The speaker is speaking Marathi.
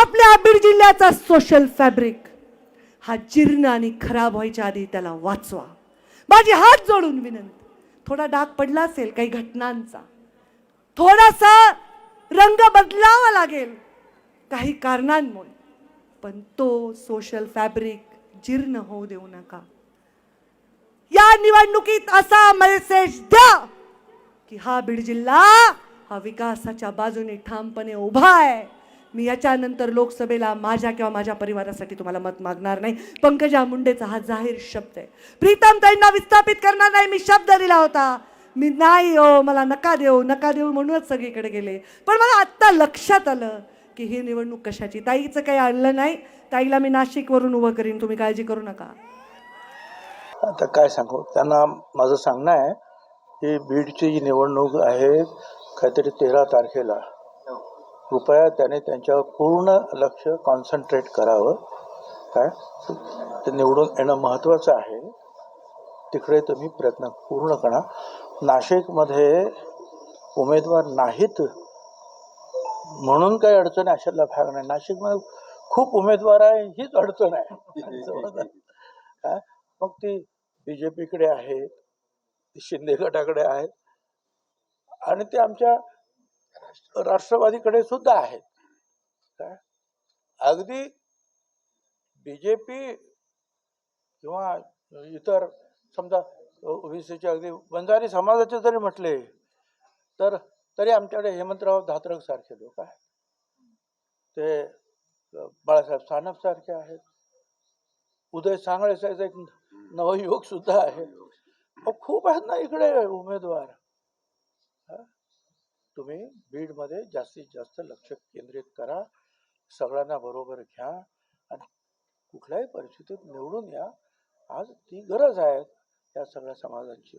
आपल्या बीड जिल्ह्याचा सोशल फॅब्रिक हा जीर्ण आणि खराब व्हायच्या आधी त्याला वाचवा. माझी हात जोडून विनंती. थोडा डाग पडला असेल काही घटनांचा. थोडासा रंग बदलावा लागेल. काही कारणांमुळे. पण तो सोशल फॅब्रिक जीर्ण होऊ देऊ नका. या निवडणुकीत असा मेसेज द्या की हा बीड जिल्हा हा विकासाच्या बाजूने ठामपणे उभा आहे. मी याच्यानंतर लोकसभेला माझ्या किंवा माझ्या परिवारासाठी तुम्हाला मत मागणार नाही. पंकजा मुंडेचा हा जाहीर शब्द आहे. प्रीतम ताईंना विस्थापित करणार नाही. मी शब्द दिला होता. मी नाही हो मला नका देऊ नका देऊ म्हणूनच सगळीकडे गेले. पण मला आत्ता लक्षात आलं की ही निवडणूक कशाची? ताईचं काही आणलं नाही. ताईला मी नाशिकवरून उभं करीन. तुम्ही काळजी करू नका. आता काय सांगू? त्यांना माझं सांगणं आहे की बीडची जी निवडणूक आहे काहीतरी तेरा तारखेला. कृपया त्याने त्यांच्यावर पूर्ण लक्ष कॉन्सन्ट्रेट करावं. काय? ते निवडून येणं महत्त्वाचं आहे. तिकडे तुम्ही प्रयत्न पूर्ण करा. नाशिकमध्ये उमेदवार नाहीत म्हणून काही अडचण आहे अशातला भाग नाही. नाशिकमध्ये खूप उमेदवार आहे हीच अडचण आहे. काय? मग ती बी जे पीकडे आहे शिंदे गटाकडे आहेत. आणि ते आमच्या राष्ट्रवादीकडे सुद्धा आहेत. काय? अगदी बी जे पी किंवा इतर समजा ओबीसीचे अगदी बंजारी समाजाचे जरी म्हटले तर तरी आमच्याकडे हेमंतराव धात्रक सारखे लोक आहेत. ते बाळासाहेब सानप सारखे आहेत. उदय सांगळे साहेब एक नवयुवक सुद्धा आहे. खूप आहेत ना इकडे उमेदवार. तुम्ही बीडमध्ये जास्तीत जास्त लक्ष केंद्रित करा. सगळ्यांना बरोबर घ्या आणि कुठल्याही परिस्थितीत निवडून या. आज ती गरज आहे या सगळ्या समाजाची.